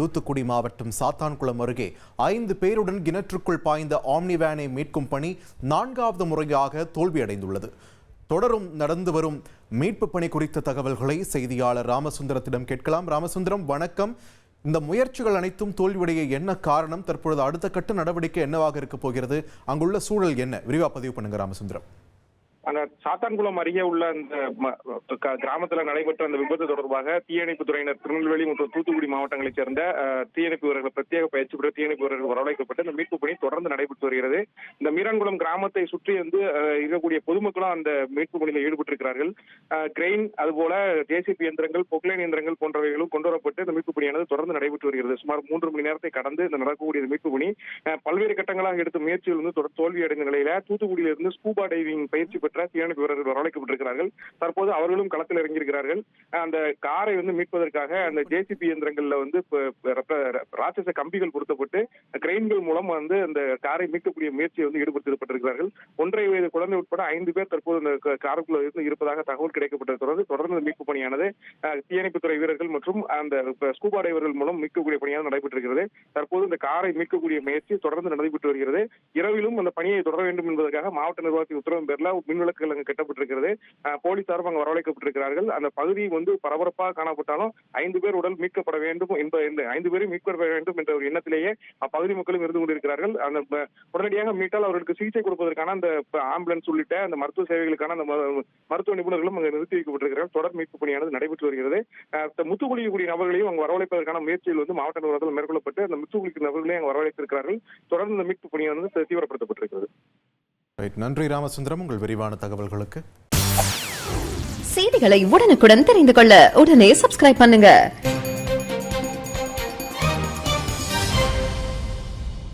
தூத்துக்குடி மாவட்டம் சாத்தான்குளம் அருகே ஐந்து பேருடன் கிணற்றுக்குள் பாய்ந்த ஆம்னி வேனை மீட்கும் பணி நான்காவது முறையாக தோல்வியடைந்துள்ளது. தொடரும் நடந்து வரும் மீட்பு பணி குறித்த தகவல்களை செய்தியாளர் ராமசுந்தரத்திடம் கேட்கலாம். ராமசுந்தரம் வணக்கம். இந்த முயற்சிகள் அனைத்தும் தோல்வியுடைய என்ன காரணம்? தற்பொழுது அடுத்த கட்ட நடவடிக்கை என்னவாக இருக்க போகிறது? அங்குள்ள சூழல் என்ன? விரிவா பதிவு பண்ணுங்க ராமசுந்தரம். அந்த சாத்தான்குளம் அருகே உள்ள அந்த ம- க- கிராமத்துல நடைபெற்ற அந்த விபத்து தொடர்பாக தீயணைப்பு துறையினர் திருநெல்வேலி மற்றும் தூத்துக்குடி மாவட்டங்களைச் சேர்ந்த தீயணைப்பு வீரர்கள் பிரத்யேக பயிற்சி பெற்ற தீயணைப்பு வீரர்கள் வரவழைக்கப்பட்டு இந்த மீட்பு பணி தொடர்ந்து நடைபெற்று வருகிறது. இந்த மீரான்குளம் கிராமத்தை சுற்றி வந்து இருக்கக்கூடிய பொதுமக்களும் அந்த மீட்பு பணியில் ஈடுபட்டிருக்கிறார்கள். கிரெயின் அதுபோல ஜேசிபி இயந்திரங்கள் பொக்லைன் இயந்திரங்கள் போன்றவைகளும் கொண்டு வரப்பட்டு இந்த மீட்பு பணியானது தொடர்ந்து நடைபெற்று வருகிறது. சுமார் மூன்று மணி நேரத்தை கடந்து இந்த நடக்கக்கூடிய மீட்பு பணி பல்வேறு கட்டங்களாக எடுத்த முயற்சிகள் வந்து தொடர் தோல்வி அடைந்த நிலையில தூத்துக்குடியிலிருந்து ஸ்கூபா டைவிங் பயிற்சி பெற்ற தீயணைப்பு வீரர்கள் வரவழைக்கப்பட்டிருக்கிறார்கள் தற்போது அவர்களும் களத்தில் இறங்கியிருக்கிறார்கள். அந்த காரை வந்து மீட்பதற்காக அந்த ஜேசிபி இயந்திரங்கள்ல வந்து ராட்சச கம்பிகள் பொருத்தப்பட்டு கிரெயின்கள் மூலம் வந்து அந்த காரை மீட்கக்கூடிய முயற்சியை வந்து ஈடுபடுத்தப்பட்டிருக்கிறார்கள். ஒன்றரை வயது குழந்தை உட்பட ஐந்து பேர் தற்போது அந்த காருக்குள்ள இருந்து இருப்பதாக தகவல் கிடைக்கப்பட்டதை. தொடர்ந்து தொடர்ந்து மீட்பு பணியானது தீயணைப்புத்துறை வீரர்கள் மற்றும் அந்த ஸ்கூபா டைவர்கள் மூலம் மீட்கக்கூடிய பணியாக நடைபெற்றிருக்கிறது. தற்போது இந்த காரை மீட்கக்கூடிய முயற்சி தொடர்ந்து நடைபெற்று வருகிறது. இரவிலும் அந்த பணியை தொடர வேண்டும் என்பதற்காக மாவட்ட நிர்வாகத்தின் உத்தரவின் பேரில் மின் விளக்குகள் அங்கு கட்டப்பட்டிருக்கிறது. போலீசாரும் அங்கு வரவழைக்கப்பட்டிருக்கிறார்கள். அந்த பகுதி வந்து பரபரப்பாக காணப்பட்டாலும் ஐந்து பேர் உடல் மீட்கப்பட வேண்டும் என்ப ஐந்து பேரும் மீட்கப்பட வேண்டும் என்ற ஒரு எண்ணத்திலேயே அப்பகுதி மக்களும் இருந்து கொண்டிருக்கிறார்கள். அந்த உடனடியாக மீட்டால் அவர்களுக்கு சிகிச்சை கொடுப்பதற்கான அந்த ஆம்புலன்ஸ் உள்ளிட்ட அந்த மருத்துவ சேவைகளுக்கான அந்த ம- மருத்துவ நிபுணர்களும் அங்கு நிறுத்தி வைக்கப்பட்டிருக்கிறார்கள். தொடர் மீட்பு பணியானது நடைபெற்று வருகிறது. அஹ், நபர்களையும் அங்கு வரவழைப்பதற்கான முயற்சிகள் வந்து மாவட்ட நிர்வாகத்தில் மேற்கொள்ளப்பட்டு அந்த முத்துக்குளிக்கும் நபர்களையும் அங்கு வரவழைத்திருக்கிறார்கள். தொடர்ந்து இந்த மீட்பு பணியானது தீவிரப்படுத்தப்பட்டிருக்கிறது. ரைட் நன்றி ராமசுந்தரம். உங்கள் விரிவான தகவல்களுக்கு. செய்திகளை உடனுக்குடன் தெரிந்து கொள்ள உடனே சப்ஸ்கிரைப் பண்ணுங்க.